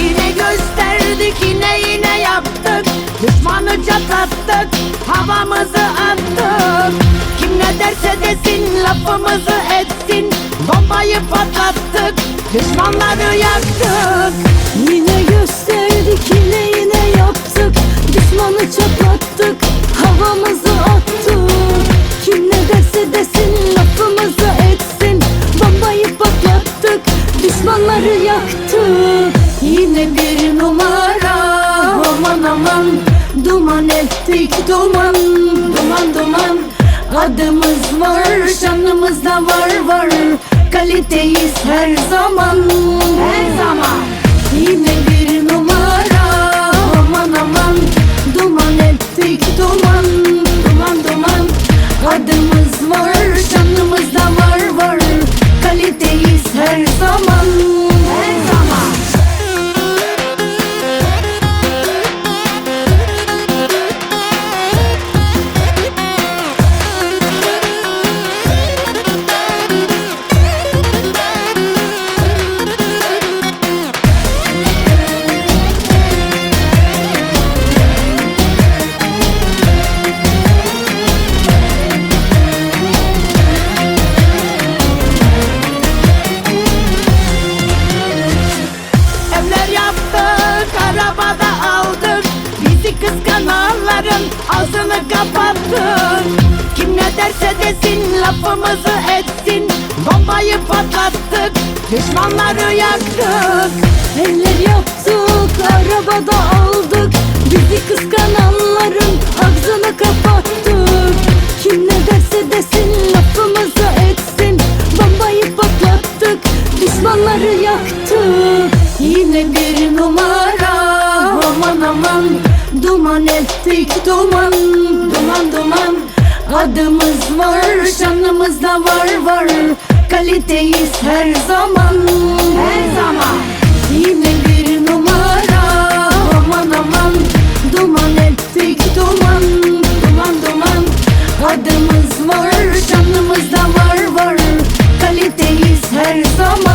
Yine gösterdik yine yine yaptık. Düşmanı çatlattık havamızı attık. Kim ne derse desin lafımızı etsin. Bombayı patlattık düşmanları yaktık. Yine gösterdik Adımız var şanımız da var var. Kaliteyiz her zaman. Her zaman. Yine bir numara. Aman aman Duman ettik duman kıskananların ağzını kapattık Kim ne derse desin, lafımızı etsin. Bombayı patlattık, düşmanları yaktık. Eller yaptık, arabada aldık Bizi kıskananların ağzını kapattık. Kim ne derse desin lafımızı etsin. Bombayı patlattık, düşmanları yaktık. Yine bir numara aman aman Ettik duman, duman duman Adımız var, şanımız da var var. Kaliteyiz her zaman. Her zaman. Yine bir numara. Aman aman. Duman ettik duman, duman duman Adımız var, şanımız da var var. Kaliteyiz her zaman